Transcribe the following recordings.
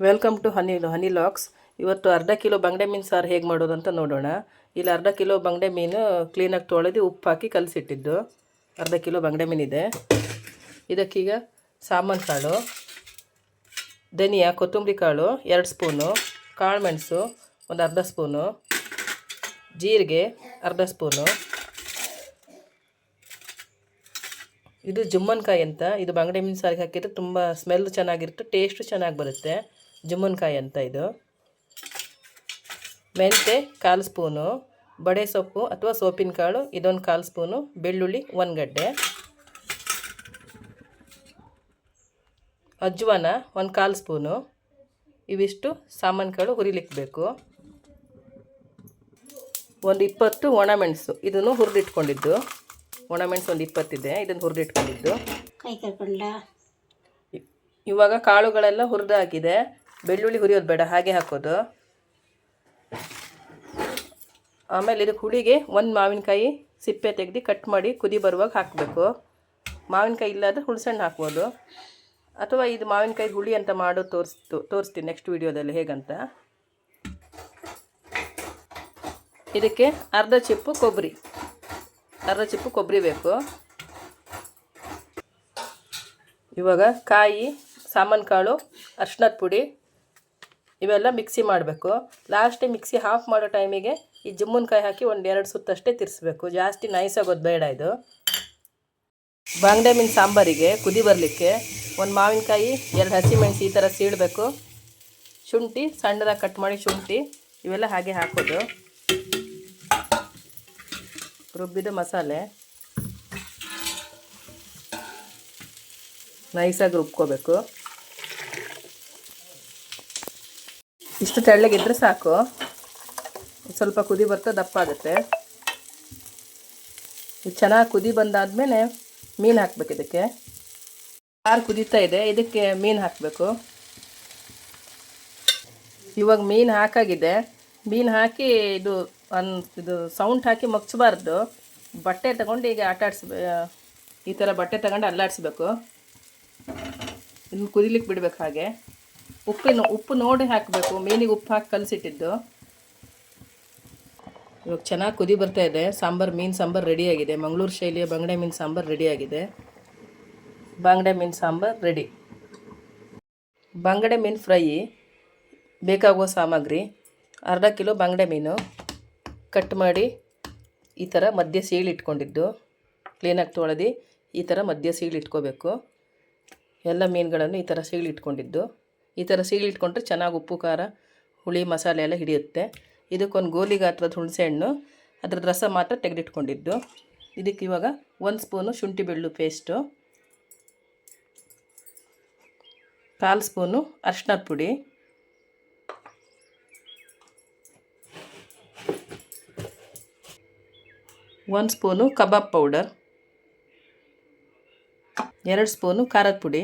Welcome to honey honey locks ಇವತ್ತು ಅರ್ಧ kilo ಬಂಗಡೆ ಮೀನು ಸಾರು ಹೇಗೆ ಮಾಡೋದು ಅಂತ ನೋಡೋಣ. ಇಲ್ಲಿ ಅರ್ಧ ಕಿಲೋ ಬಂಗಡೆ ಮೀನು ಕ್ಲೀನಾಗಿ ತೊಳೆದು ಉಪ್ಪು ಹಾಕಿ ಕಲಸಿಟ್ಟಿದ್ದು. ಅರ್ಧ ಕಿಲೋ ಬಂಗಡೆ ಮೀನಿದೆ ಇದಕ್ಕೀಗ ಸಾಮಾನು ಕಾಳು, ಧನಿಯಾ, ಕೊತ್ತಂಬರಿ ಕಾಳು, ಎರಡು ಸ್ಪೂನು, ಕಾಳು ಮೆಣಸು, ಒಂದು ಅರ್ಧ ಸ್ಪೂನು, ಜೀರಿಗೆ ಅರ್ಧ ಸ್ಪೂನು. ಇದು ಜುಮ್ಮನ್ಕಾಯಿ ಅಂತ. ಇದು ಬಂಗಡೆ ಮೀನು ಸಾರಿಗೆ ಹಾಕಿದ್ರೆ ತುಂಬ ಸ್ಮೆಲ್ ಚೆನ್ನಾಗಿರುತ್ತೆ ಟೇಸ್ಟು ಚೆನ್ನಾಗಿ ಬರುತ್ತೆ. ಜುಮ್ಮನ್ಕಾಯಿ ಅಂತ ಇದು. ಮೆಂತೆ ಕಾಲು ಸ್ಪೂನು ಬಡೆ ಸೊಪ್ಪು ಅಥವಾ ಸೋಪಿನ ಕಾಳು ಇದೊಂದು ಕಾಲು ಸ್ಪೂನು ಬೆಳ್ಳುಳ್ಳಿ ಒಂದು ಗಡ್ಡೆ ಅಜ್ವಾನ ಒಂದು ಕಾಲು ಸ್ಪೂನು. ಇವಿಷ್ಟು ಸಾಮಾನುಗಳು ಹುರಿಲಿಕ್ಕೆ ಬೇಕು ಒಂದು ಇಪ್ಪತ್ತು ಒಣಮೆಣಸು ಇದನ್ನು ಹುರಿದಿಟ್ಕೊಂಡಿದ್ದು. ಒಣಮೆಣಸು ಒಂದು ಇಪ್ಪತ್ತಿದೆ ಇದನ್ನು ಹುರಿದಿಟ್ಕೊಂಡಿದ್ದು. ಇವಾಗ ಕಾಳುಗಳೆಲ್ಲ ಹುರಿದಾಗಿದೆ. ಬೆಳ್ಳುಳ್ಳಿ ಹುರಿಯೋದು ಬೇಡ, ಹಾಗೆ ಹಾಕೋದು. ಆಮೇಲೆ ಇದಕ್ಕೆ ಹುಳಿಗೆ ಒಂದು ಮಾವಿನಕಾಯಿ ಸಿಪ್ಪೆ ತೆಗೆದು ಕಟ್ ಮಾಡಿ ಕುದಿ ಬರುವಾಗ ಹಾಕಬೇಕು. ಮಾವಿನಕಾಯಿ ಇಲ್ಲಾದರೆ ಹುಳ್ಸಣ್ಣು ಹಾಕ್ಬೋದು. ಅಥವಾ ಇದು ಮಾವಿನಕಾಯಿ ಹುಳಿ ಅಂತ ಮಾಡೋದು ತೋರಿಸ್ತು ತೋರಿಸ್ತೀನಿ ನೆಕ್ಸ್ಟ್ ವೀಡಿಯೋದಲ್ಲಿ ಹೇಗಂತ. ಇದಕ್ಕೆ ಅರ್ಧ ಚಿಪ್ಪು ಕೊಬ್ಬರಿ. ಅರ್ಧ ಚಿಪ್ಪು ಕೊಬ್ಬರಿ ಬೇಕು. ಇವಾಗ ಕಾಯಿ ಸಾಮಾನು ಕಾಳು ಅರ್ಶಿನದ ಪುಡಿ ಇವೆಲ್ಲ ಮಿಕ್ಸಿ ಮಾಡಬೇಕು. ಲಾಸ್ಟಿಗೆ ಮಿಕ್ಸಿ ಹಾಫ್ ಮಾಡೋ ಟೈಮಿಗೆ ಈ ಜುಮ್ಮುನ್ಕಾಯಿ ಹಾಕಿ ಒಂದು ಎರಡು ಸುತ್ತಷ್ಟೇ ತಿರ್ಸ್ಬೇಕು. ಜಾಸ್ತಿ ನೈಸಾಗೋದು ಬೇಡ ಇದು. ಬಾಂಗ್ಡೆ ಮೀನು ಸಾಂಬಾರಿಗೆ ಕುದಿ ಬರಲಿಕ್ಕೆ ಒಂದು ಮಾವಿನಕಾಯಿ, ಎರಡು ಹಸಿಮೆಣಸು ಈ ಥರ ಸೀಳಬೇಕು ಶುಂಠಿ ಸಣ್ಣದಾಗಿ ಕಟ್ ಮಾಡಿ ಶುಂಠಿ, ಇವೆಲ್ಲ ಹಾಗೆ ಹಾಕೋದು. ರುಬ್ಬಿದ ಮಸಾಲೆ. ನೈಸಾಗಿ ರುಬ್ಕೋಬೇಕು. ಇಷ್ಟು ತೆಳ್ಳಗಿದ್ರೆ ಸಾಕು. ಸ್ವಲ್ಪ ಕುದಿ ಬರ್ತಾ ದಪ್ಪ ಆಗುತ್ತೆ. ಇದು ಚೆನ್ನಾಗಿ ಕುದಿ ಬಂದಾದಮೇಲೆ ಮೀನು ಹಾಕ್ಬೇಕು ಇದಕ್ಕೆ. ಸಾರು ಕುದೀತಾ ಇದೆ, ಇದಕ್ಕೆ ಮೀನು ಹಾಕಬೇಕು. ಇವಾಗ ಮೀನು ಹಾಕಾಗಿದೆ. ಮೀನು ಹಾಕಿ ಇದು ಅನ್ ಇದು ಸೌಂಡ್ ಹಾಕಿ ಮಗ್ಚಬಾರ್ದು. ಬಟ್ಟೆ ತಗೊಂಡು ಈಗ ಆಟ ಆಡಿಸ್ಬೇ ಈ ಥರ ಬಟ್ಟೆ ತಗೊಂಡು ಅಲ್ಲಾಡಿಸ್ಬೇಕು. ಇನ್ನು ಕುದಿಲಿಕ್ಕೆ ಬಿಡ್ಬೇಕು ಹಾಗೆ. ಉಪ್ಪಿನ ಉಪ್ಪು ನೋಡಿ ಹಾಕಬೇಕು. ಮೀನಿಗೆ ಉಪ್ಪು ಹಾಕಿ ಕಲಸಿಟ್ಟಿದ್ದು. ಇವಾಗ ಚೆನ್ನಾಗಿ ಕುದಿ ಬರ್ತಾ ಇದೆ. ಸಾಂಬಾರು, ಮೀನು ಸಾಂಬಾರು ರೆಡಿಯಾಗಿದೆ ಮಂಗಳೂರು ಶೈಲಿಯ ಬಂಗಡೆ ಮೀನು ಸಾಂಬಾರು ರೆಡಿಯಾಗಿದೆ ಬಂಗಡೆ ಮೀನು ಸಾಂಬಾರು ರೆಡಿ ಬಂಗಡೆ ಮೀನು ಫ್ರೈ ಬೇಕಾಗುವ ಸಾಮಗ್ರಿ. ಅರ್ಧ ಕಿಲೋ ಬಂಗಡೆ ಮೀನು. ಕಟ್ ಮಾಡಿ ಈ ಥರ ಮಧ್ಯ ಸೀಳು ಇಟ್ಕೊಂಡಿದ್ದು. ಕ್ಲೀನಾಗಿ ತೊಳೆದು ಈ ಥರ ಮಧ್ಯ ಸೀಳು ಇಟ್ಕೋಬೇಕು. ಎಲ್ಲ ಮೀನುಗಳನ್ನು ಈ ಥರ ಸೀಳು ಇಟ್ಕೊಂಡಿದ್ದು. ಈ ಥರ ಸೀಳಿಟ್ಕೊಂಡ್ರೆ ಚೆನ್ನಾಗಿ ಉಪ್ಪು, ಖಾರ, ಹುಳಿ, ಮಸಾಲೆ ಎಲ್ಲ ಹಿಡಿಯುತ್ತೆ. ಇದಕ್ಕೊಂದು ಗೋಲಿ ಗಾತ್ರದ ಹುಣಸೆ ಹಣ್ಣು ಅದ್ರದ್ದು ರಸ ಮಾತ್ರ ತೆಗೆದಿಟ್ಕೊಂಡಿದ್ದು. ಇದಕ್ಕೆ ಇವಾಗ ಒಂದು ಸ್ಪೂನು ಶುಂಠಿ ಬೆಳ್ಳು ಪೇಸ್ಟು, ಕಾಲು ಸ್ಪೂನು ಅರ್ಶಿನದ ಪುಡಿ, ಒಂದು ಸ್ಪೂನು ಕಬಾಬ್ ಪೌಡರ್, ಎರಡು ಸ್ಪೂನು ಖಾರದ ಪುಡಿ.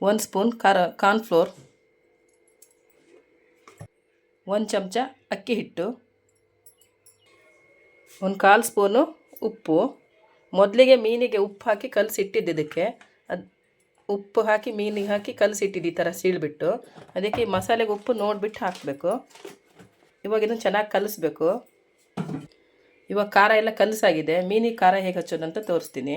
ಒಂದು ಸ್ಪೂನ್ ಖಾರ ಕಾರ್ನ್ಫ್ಲೋರ್ ಒಂದು ಚಮಚ ಅಕ್ಕಿ ಹಿಟ್ಟು, ಒಂದು ಕಾಲು ಸ್ಪೂನು ಉಪ್ಪು. ಮೊದಲಿಗೆ ಮೀನಿಗೆ ಉಪ್ಪು ಹಾಕಿ ಕಲಸಿಟ್ಟಿದ್ದು ಇದಕ್ಕೆ. ಅದು ಉಪ್ಪು ಹಾಕಿ, ಮೀನಿಗೆ ಹಾಕಿ ಕಲಸಿಟ್ಟಿದ್ದು ಈ ಥರ ಸೀಳ್ಬಿಟ್ಟು. ಅದಕ್ಕೆ ಮಸಾಲೆಗೆ ಉಪ್ಪು ನೋಡಿಬಿಟ್ಟು ಹಾಕಬೇಕು. ಇವಾಗ ಇದನ್ನು ಚೆನ್ನಾಗಿ ಕಲಿಸ್ಬೇಕು. ಇವಾಗ ಖಾರ ಎಲ್ಲ ಕಲಸಾಗಿದೆ. ಮೀನಿಗೆ ಖಾರ ಹೇಗೆ ಹಚ್ಚೋದಂತ ತೋರಿಸ್ತೀನಿ.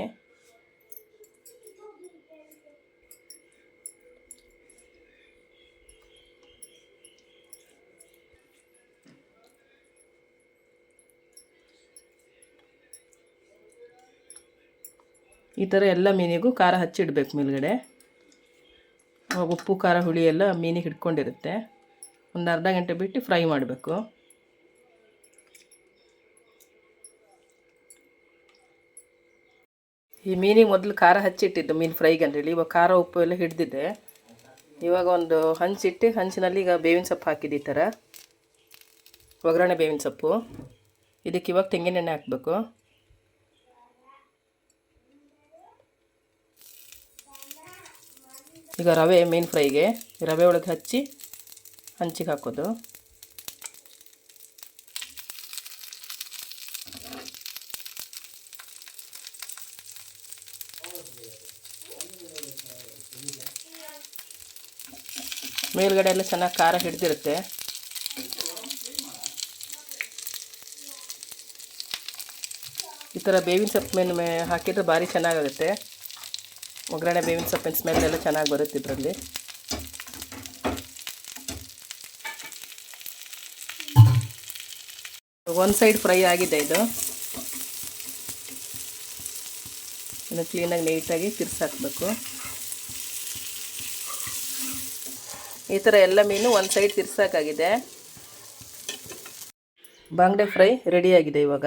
ಈ ಥರ ಎಲ್ಲ ಮೀನಿಗೂ ಖಾರ ಹಚ್ಚಿಡ್ಬೇಕು ಮೇಲ್ಗಡೆ. ಉಪ್ಪು, ಖಾರ, ಹುಳಿ ಎಲ್ಲ ಮೀನಿಗೆ ಹಿಡ್ಕೊಂಡಿರುತ್ತೆ. ಒಂದು ಅರ್ಧ ಗಂಟೆ ಬಿಟ್ಟು ಫ್ರೈ ಮಾಡಬೇಕು. ಈ ಮೀನಿಗೆ ಮೊದಲು ಖಾರ ಹಚ್ಚಿಟ್ಟಿದ್ದು ಮೀನು ಫ್ರೈಗೆ ಅಂತೇಳಿ ಇವಾಗ ಖಾರ, ಉಪ್ಪು ಎಲ್ಲ ಹಿಡ್ದಿದ್ದೆ ಇವಾಗ ಒಂದು ಹಂಚಿಟ್ಟು ಹಂಚಿನಲ್ಲಿ ಈಗ ಬೇವಿನ ಸೊಪ್ಪು ಹಾಕಿದ್ದು ಈ ಥರ. ಒಗ್ಗರಣೆ ಬೇವಿನ ಸೊಪ್ಪು. ಇದಕ್ಕೆ ಇವಾಗ ತೆಂಗಿನೆಣ್ಣೆ ಹಾಕಬೇಕು. ಈಗ ರವೆ ಮೀನು ಫ್ರೈಗೆ ರವೆ ಒಳಗೆ ಹಚ್ಚಿ ಹಂಚಿಗೆ ಹಾಕೋದು. ಮೇಲ್ಗಡೆ ಎಲ್ಲ ಚೆನ್ನಾಗಿ ಖಾರ ಹಿಡಿದಿರುತ್ತೆ. ಈ ಥರ ಬೇವಿನ ಸೊಪ್ಪು ಮೀನು ಹಾಕಿದ್ರೆ ಭಾರಿ ಚೆನ್ನಾಗಾಗುತ್ತೆ. ಒಗ್ಗರಣೆ ಬೇವಿನ ಸೊಪ್ಪಿನ ಸ್ಮೆಲ್ ಎಲ್ಲ ಚೆನ್ನಾಗಿ ಬರುತ್ತೆ ಇದರಲ್ಲಿ. ಒಂದು ಸೈಡ್ ಫ್ರೈ ಆಗಿದೆ ಇದು. ಇನ್ನು ಕ್ಲೀನಾಗಿ ನೀಟಾಗಿ ತಿರ್ಸಾಕ್ಬೇಕು. ಈ ಥರ ಎಲ್ಲ ಮೀನು ಒಂದು ಸೈಡ್ ತಿರ್ಸಾಕಾಗಿದೆ. ಬಾಂಗ್ಡೆ ಫ್ರೈ ರೆಡಿಯಾಗಿದೆ ಇವಾಗ.